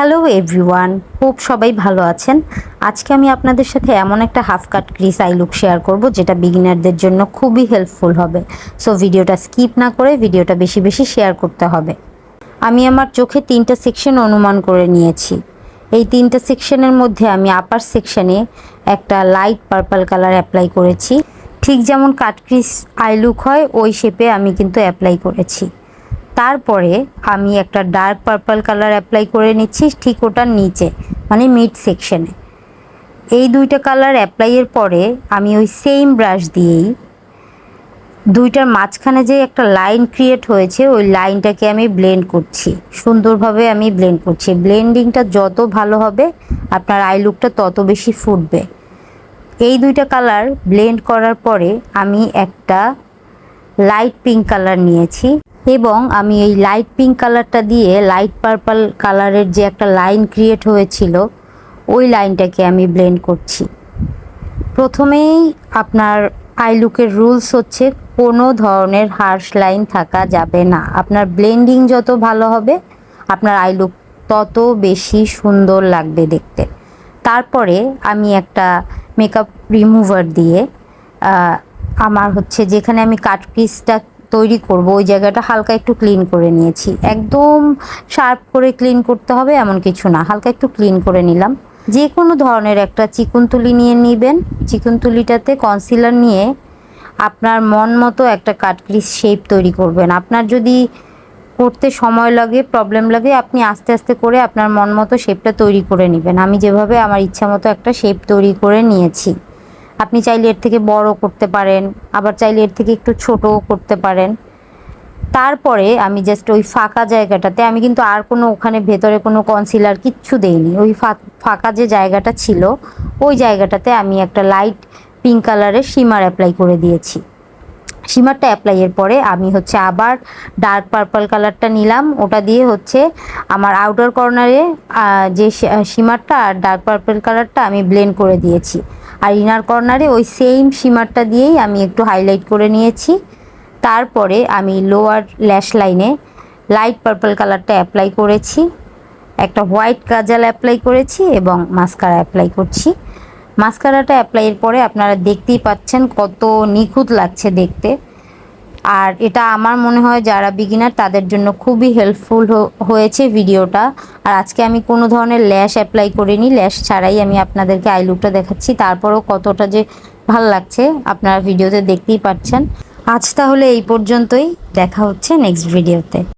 Hello everyone hope সবাই ভালো আছেন। আজকে আমি আপনাদের সাথে এমন একটা half cut crease eye look share করব, যেটা বিগিনারদের জন্য খুবই হেল্পফুল হবে। সো ভিডিওটা স্কিপ না করে ভিডিওটা বেশি বেশি শেয়ার করতে হবে। আমি আমার চোখে তিনটা সেকশন অনুমান করে নিয়েছি। এই তিনটা সেকশনের মধ্যে আমি আপার সেকশনে একটা লাইট পার্পল কালার অ্যাপ্লাই করেছি। ঠিক যেমন কাটক্রিস আই লুক হয়, ওই শেপে আমি কিন্তু অ্যাপ্লাই করেছি। তারপরে আমি একটা ডার্ক পার্পল কালার অ্যাপ্লাই করে নিচ্ছি ঠিক ওটার নিচে মানে মিড সেকশনে এই দুইটা কালার অ্যাপ্লাইয়ের পরে আমি ওই সেম ব্রাশ দিয়েই দুইটার মাঝখানে যে একটা লাইন ক্রিয়েট হয়েছে, ওই লাইনটাকে আমি ব্লেন্ড করছি। সুন্দরভাবে আমি ব্লেন্ড করছি। ব্লেন্ডিংটা যত ভালো হবে, আপনার আই লুকটা তত বেশি ফুটবে। এই দুইটা কালার ব্লেন্ড করার পরে আমি একটা লাইট পিঙ্ক কালার নিয়েছি। এবং আমি এই লাইট পিঙ্ক কালারটা দিয়ে লাইট পার্পল কালারের যে একটা লাইন ক্রিয়েট হয়েছিল, ওই লাইনটাকে আমি ব্লেন্ড করছি। প্রথমেই আপনার আই লুকের রুলস হচ্ছে, কোনো ধরনের হার্শ লাইন থাকা যাবে না। আপনার ব্লেন্ডিং যত ভালো হবে, আপনার আই লুক তত বেশি সুন্দর লাগবে দেখতে। তারপরে আমি একটা মেকআপ রিমুভার দিয়ে আমার হচ্ছে যেখানে আমি কাট পিসটা তৈরি করব। ওই জায়গাটা হালকা একটু ক্লিন করে নিয়েছি। একদম শার্প করে ক্লিন করতে হবে এমন কিছু না। হালকা একটু ক্লিন করে নিলাম। যে কোনো ধরনের একটা চিকুন তুলি নিয়ে নেবেন। চিকুন তুলিটাতে কনসিলার নিয়ে আপনার মন মতো একটা কাটক্রিস শেপ তৈরি করবেন। আপনার যদি করতে সময় লাগে প্রবলেম লাগে, আপনি আস্তে আস্তে করে আপনার মন মতো শেপটা তৈরি করে নেবেন। আমি যেভাবে আমার ইচ্ছা মতো একটা শেপ তৈরি করে নিয়েছি। আপনি চাইলে এর থেকে বড় করতে পারেন, আবার চাইলে এর থেকে একটু ছোটও করতে পারেন। তারপরে আমি জাস্ট ওই ফাঁকা জায়গাটাতে, আমি কিন্তু আর কোনো ওখানে ভেতরে কোনো কনসিলার কিচ্ছু দেইনি। ওই ফাঁকা যে জায়গাটা ছিল, ওই জায়গাটাতে আমি একটা লাইট পিঙ্ক কালারের শিমার অ্যাপ্লাই করে দিয়েছি। শিমারটা অ্যাপ্লাইয়ের পরে আমি হচ্ছে আবার ডার্ক পার্পল কালারটা নিলাম। ওটা দিয়ে হচ্ছে আমার আউটার কর্নারে যে শিমারটা আর ডার্ক পার্পল কালারটা আমি ব্লেন্ড করে দিয়েছি। আর ইনার কর্নারে ওই সেম সিমারটা দিয়েই আমি একটু হাইলাইট করে নিয়েছি। তারপরে আমি লোয়ার ল্যাশ লাইনে লাইট পার্পল কালারটা অ্যাপ্লাই করেছি। একটা হোয়াইট কাজাল অ্যাপ্লাই করেছি এবং মাস্কারা অ্যাপ্লাই করছি। মাস্কারাটা অ্যাপ্লাইয়ের পরে আপনারা দেখতেই পাচ্ছেন কত নিখুঁত লাগছে দেখতে। আর এটা আমার মনে হয় যারা বিগিনার তাদের জন্য খুবই হেল্পফুল হয়েছে ভিডিওটা আর আজকে আমি কোনো ধরনের ল্যাশ অ্যাপ্লাই করিনি ল্যাশ ছাড়াই আমি আপনাদেরকে আই লুকটা দেখাচ্ছি। তারপরও কতটা যে ভালো লাগছে আপনারা ভিডিওতে দেখতেই পাচ্ছেন। আজ তাহলে এই পর্যন্তই। দেখা হচ্ছে নেক্সট ভিডিওতে